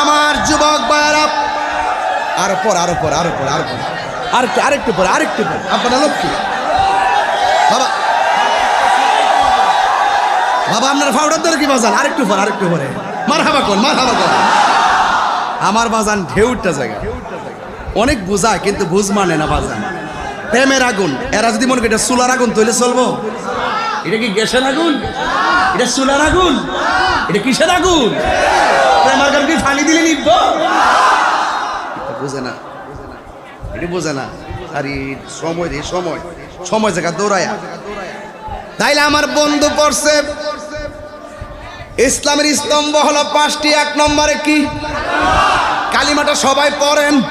আমার যুবক পর পর আরও পর আরও পর আরেকটু পর আরেকটু পর আপনার লক্ষ্মী। বাবা। বাবা, আপনার ফাউডার ধরে কি বাজান? আরেকটু পর আরেকটু পরে মার হাবা কর মার হাবা কর। আমার বাজান ঢেউটা জায়গা অনেক বোঝায়, কিন্তু বুঝ মানে না বাজান। প্রেমের আগুন। এরা যদি মনে করি চুলার আগুন তৈলে চলবো? এটা কি গ্যাসের আগুন? এটা চুলার আগুন? এটা কিসের আগুন? আগুন কি ফানি দিলে নিব বুঝে না। এটা বোঝে না। আর, সময় রে সময়। সময় জায়গা দৌড়ায়া। তাইলে আমার বন্ধু পড়ছে। ইসলামের স্তম্ভ হলো পাঁচটি, এক নম্বরে কি? কালিমাটা সবাই পড়েন।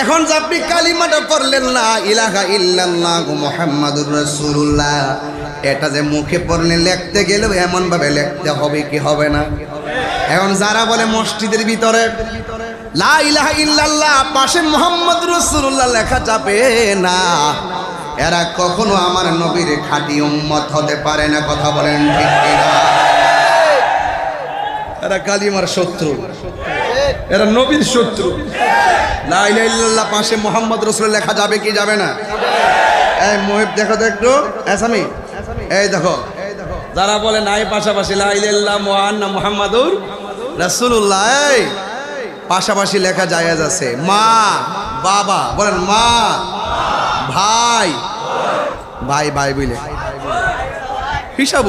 এখন যে আপনি কালিমাটা পড়লেন না ইলাহা ইল্লাল্লাহ মুহাম্মাদুর রাসূলুল্লাহ, এটা যে মুখে পড়লে লিখতে গেলেও এমন ভাবে লিখতে হবে কি হবে না? এখন যারা বলে মসজিদের ভিতরে, লা ইলাহা ইল্লাল্লাহ, পাশে মোহাম্মদ রাসূলুল্লাহ লেখা যাবে না। এরা কখনো আমার নবীর খাঁটি উম্মত হতে পারে না, কথা বলেন ঠিক কিনা? এরা কালিমার শত্রু। এরা নবীর শত্রু। পাশে মোহাম্মদ রসুল লেখা যাবে কি যাবে না? এই মোহিব, দেখো তো একটু। এসামি এই দেখো। যারা বলে নাই, পাশাপাশি লা ইলাহা ইল্লাল্লাহ মুহান্না মুহাম্মাদুর রাসূলুল্লাহ, এই। পাশাপাশি লেখা জায়েজ আছে। মা, বাবা, বলেন মা, ভাই। ভাই ভাই বুঝলে হিসাব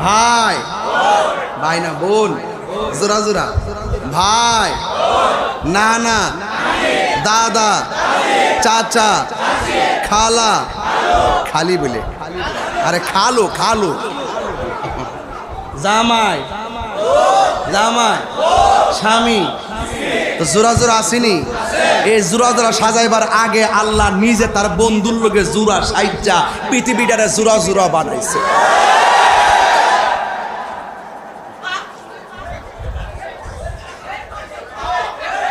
ভাই ভাই না, বোন। জোরা জোরা ভাই, নানা, দাদা, চাচা, খালা, খালি বলে। আরে খালো খালো। জামাই জামাই, স্বামী। তো জোড়া জোড়া আসেনি। এই জোড়া জোড়া সাজাইবার আগে আল্লাহ নিজে তার বন্ধুর লোকে জোড়া সাইজা পৃথিবীটারে জোড়া জোড়া বানাইছে।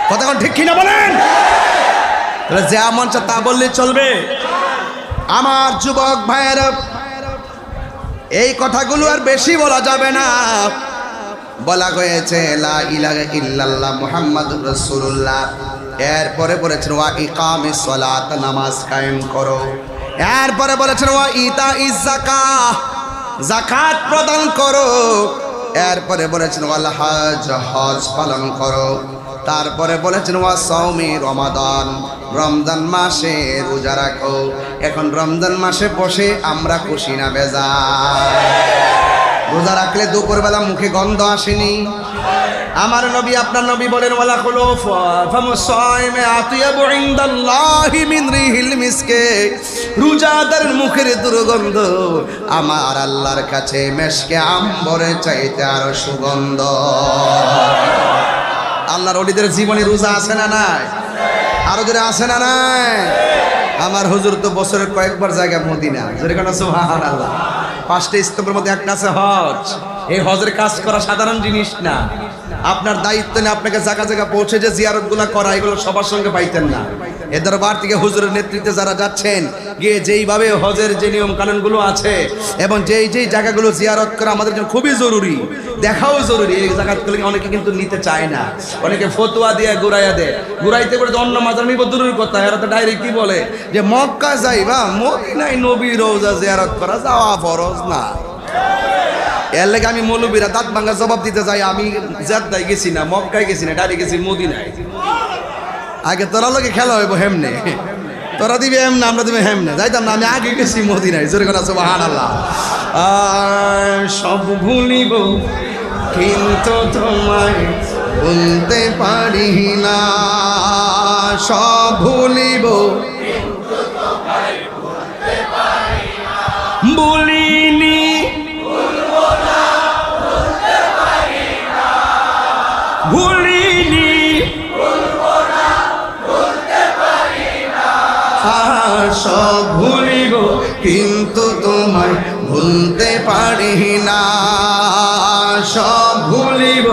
কতক্ষণ ঠিক কিনা বলেন? তাহলে যা মন তা বললে চলবে। আমার যুবক ভাইয়ের, এই কথাগুলো আর বেশি বলা যাবে না। বলা হয়েছে, লা ইলাহা এরপরে বলেছেন, ওয়া ইকামিস সালাত, নামাজ কায়েম করো। এরপরে বলেছেন, ওয়া ইতা ইজ যাকাহ, যাকাত প্রদান করো। এরপরে বলেছেন, ওয়াল হজ হজ পালন করো। তারপরে বলেছেন, ওয়া সৌমি রমাদান, রমজান মাসে রোজা রাখো। এখন রমজান মাসে বসে আমরা খুশি না বেজা রোজা রাখলে দুপুরবেলা মুখে গন্ধ আসেনি। আমার নবী, আপনার নবী বলেন, ওয়ালা হলো রোজাদারের মুখের দুর্গন্ধ আমার আল্লাহর কাছে মেশকে আম্বরে চাইতে আরও সুগন্ধ। আল্লাহর অলিদের জীবনে রোজা আছে না নাই? আরও জোরে আছে না নাই? আমার হুজুর তো বছরের কয়েকবার জায়গা মদিনা। যেরকম আছে সুবহান আল্লাহ পাঁচটা স্তম্ভের মধ্যে একটা আছে হজ। এই হজের কাজ করা সাধারণ জিনিস না। আপনার দায়িত্ব নিয়ে আপনাকে জায়গা জায়গা পৌঁছে যে জিয়ারতগুলা করা, এগুলো সবার সঙ্গে পাইতেন না। এ দরবার থেকে হুজুরের নেতৃত্বে যারা যাচ্ছেন, গিয়ে যেইভাবে হজের যে নিয়ম কানুনগুলো আছে এবং যেই যেই জায়গাগুলো জিয়ারত করা আমাদের জন্য খুবই জরুরি, দেখাও জরুরি। এই জায়গাগুলো অনেকে কিন্তু নিতে চায় না। অনেকে ফতুয়া দিয়ে ঘুরাইয়া দেয়। ঘুরাইতে করে অন্য মাজার নিব, দূরের কথা। এরা তো ডাইরেক্ট কি বলে? যে মক্কা যাইবা, মদিনায় নবী রোজা জিয়ারত করা যাওয়া ফরজ না। এর লেগে আমি মৌলবীরা দাঁত ভাঙ্গা জবাব দিতে যাই, আমি জেদ্দায় গেছি না, মক্কায় গেছি না ডাইরেক্ট গেছি মদিনায়। আগে তোরা লোকে খেলা হইব হেমনে। তোরা দিবি হেমনে, আমরা দিবে হেমনে। যাইতাম না, আমি আগে গেছি মদিনায়, জোরে কথা সুবহান আল্লাহ সব ভুলিব, কিন্তু তোমায় বলতে পারি না। সব ভুলিব বলিনি সব ভুলিব, কিন্তু তোমায় ভুলতে পারি না। সব ভুলিব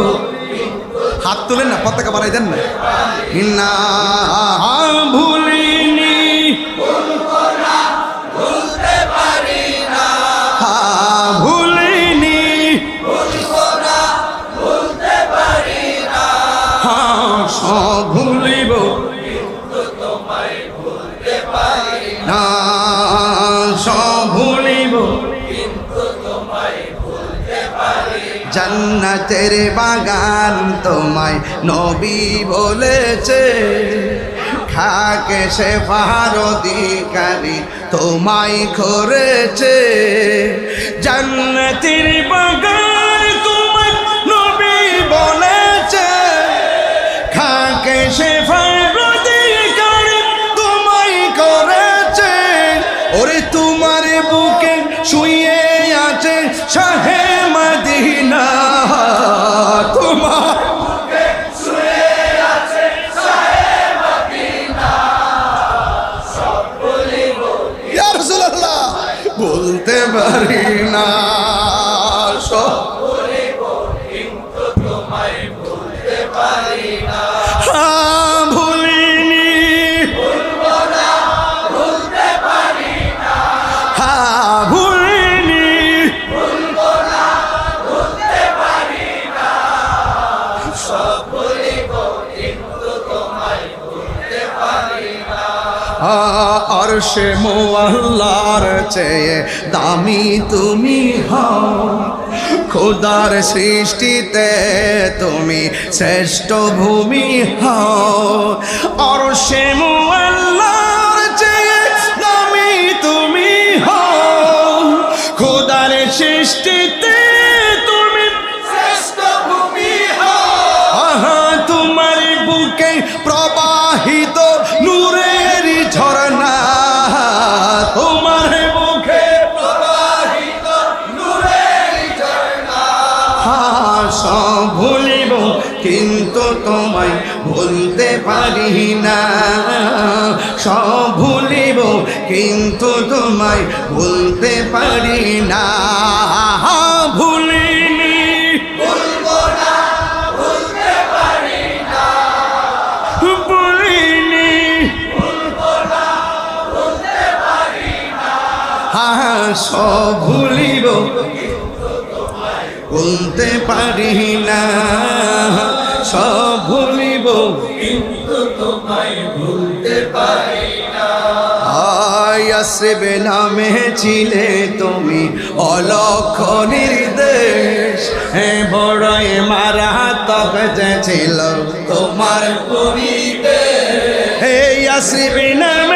হাত তুলেন না, পতাকা বাড়াই দেন না। না জান্নাতের বাগান তোমায় নবী বলেছে। খাকে সে অধিকারী তোমায় করেছে। জান্নাতের বাগান আর সে মোয়াল্লার চেয়ে দামি তুমি হও। খোদার সৃষ্টিতে তুমি শ্রেষ্ঠ ভূমি হও। আর সে মোয়াল্লার চেয়ে দামি তুমি হও। খোদার সৃষ্টিতে কিন্তু তোমায় ভুলতে পারি না। ভুলিনি। ভুলিনি। হ্যাঁ সব ভুলিব। বলতে পারি না। সব ভুলিব। আয়াসবে নামে ছিলে তুমি। অলক্ষ নির্দেশ হে বড়ই মারা তবে যে ছিল তোমার তুমি হে আসবে নামে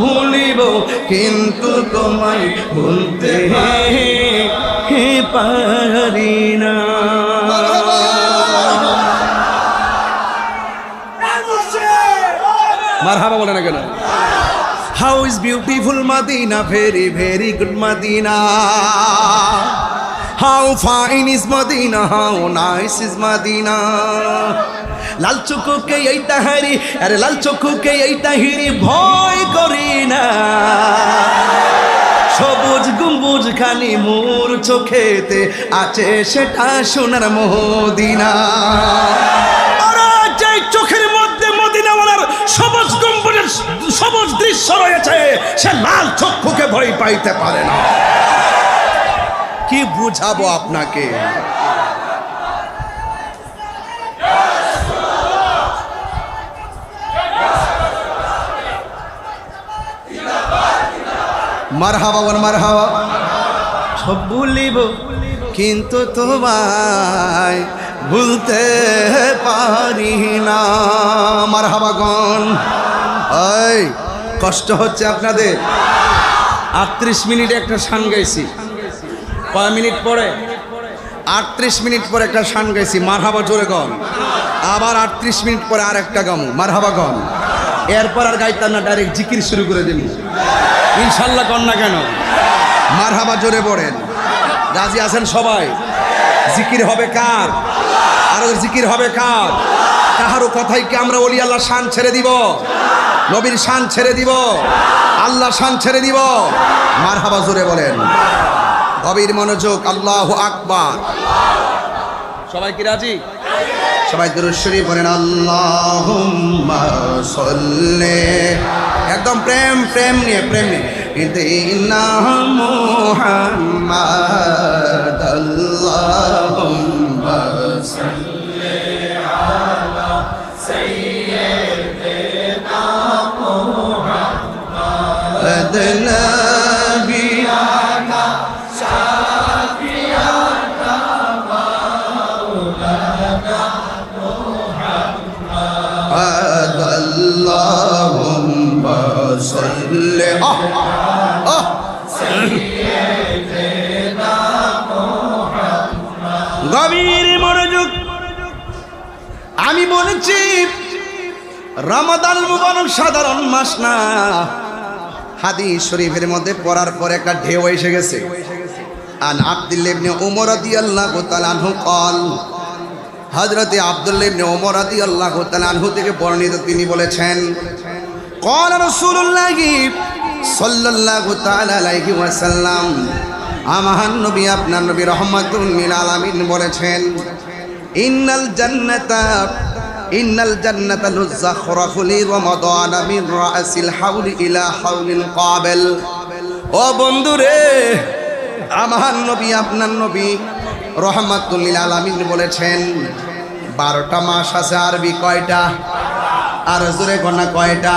ভুলিব, কিন্তু তোমায় ভুলতে পারি না। মার বলে না কেন? How is beautiful Madina very very good Madina how fine is Madina how nice is Madina লাল চক্ষুকে এই তাহারি, আরে লাল চক্ষুকে এই তাহিরি ভয় করি না। সবুজ গুম্বুজ খালি মোর চোখেতে আছে সেটা সোনার মদিনা চোখের মধ্যে মদিনাওয়ালার সবুজ গম্বুজের সবুজ দৃশ্য রয়েছে, সে লাল চক্ষুকে ভয় পাইতে পারে না। কি বুঝাবো আপনাকে? মার হাওয়া বল মার হাওয়া সব ভুলিব কিন্তু তোমায় ভুলতে পারি না। মার গন এই কষ্ট হচ্ছে আপনাদের। আটত্রিশ মিনিটে একটা সান গাইছি। কয় মিনিট পরে? আটত্রিশ মিনিট পরে একটা শান গাইছি। মারহাবা জোরে গন আবার আটত্রিশ মিনিট পরে আর একটা গামু। মারহাবা গন এরপর আর গাইতাম না ডাইরেক্ট জিকির শুরু করে দিন ইনশাল্লাহ কর না কেন। মার হাবা জোরে পড়েন। রাজি আছেন সবাই? জিকির হবে কার? আর জিকির হবে কার? কাহারও কথাই কি আমরা বলি আল্লাহ শান ছেড়ে দিব? নবীর শান ছেড়ে দিব? আল্লাহ শান ছেড়ে দিব? মারহাবা জোরে বলেন। গভীর মনোযোগ, আল্লাহ আকবার। সবাই কি রাজি? সবাই দুরুশ্বরী বলেন আল্লাহ একদম প্রেম প্রেম নিয়ে প্রেম। নিয়ে ইদিনা মুহাম্মাদ আল্লাহুম্মা সাল্লি اللهم صل آه آه গভীর মনোযোগ আমি বলেছি রমাদান মুবারক সাধারণ মাস না হাদিস শরীফের মধ্যে পড়ার পর একটা ঢেউ এসে গেছে আন আব্দুল্লাহ ইবনে উমর রাদিয়াল্লাহু তাআলা আনহু قال হযরতে আব্দুল্লাহ ইবনে উমর রাদিয়াল্লাহু তাআলা আনহু থেকে বর্ণিত তিনি বলেছেন قال رسول الله صلى الله تعالى عليه وسلم আমার নবী আপনার নবী রহমাতুল লিল আলামিন বলেছেন ইন্নাল জান্নাতা ইন্নাল জান্নাতা নুযাখরাফু লি রমাদান মিন রাসিল হাউলি ইলা হাউলিল কাবিল ও বন্ধুরে আমার নবী আপনার নবী রহমাতুল্লিল আলামিন বলেছেন বারোটা মাস আছে আরবি কয়টা আর জোরে কন্যা কয়টা?